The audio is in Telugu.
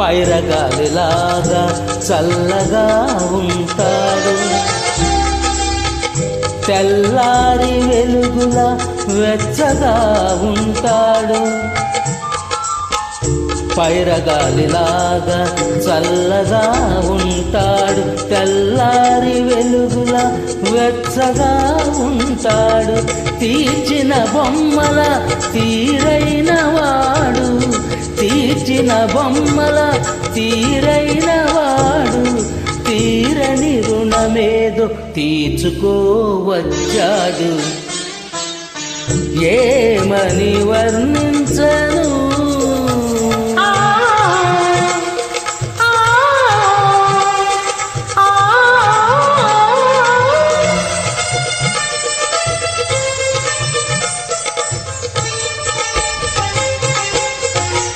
పైరగాలిలాగా చల్లగా ఉంటాడు. తెల్లారి వెలుగుల వెచ్చగా ఉంటాడు. పైరగాలిలాగా చల్లగా ఉంటాడు. తెల్లారి వెలుగుల వెచ్చగా ఉంటాడు. తీర్చిన బొమ్మల తీరైన తీర్చిన బొమ్మల తీరైన వాడు తీరని రుణమేదో తీర్చుకోవచ్చాడు. ఏమని వర్ణించను?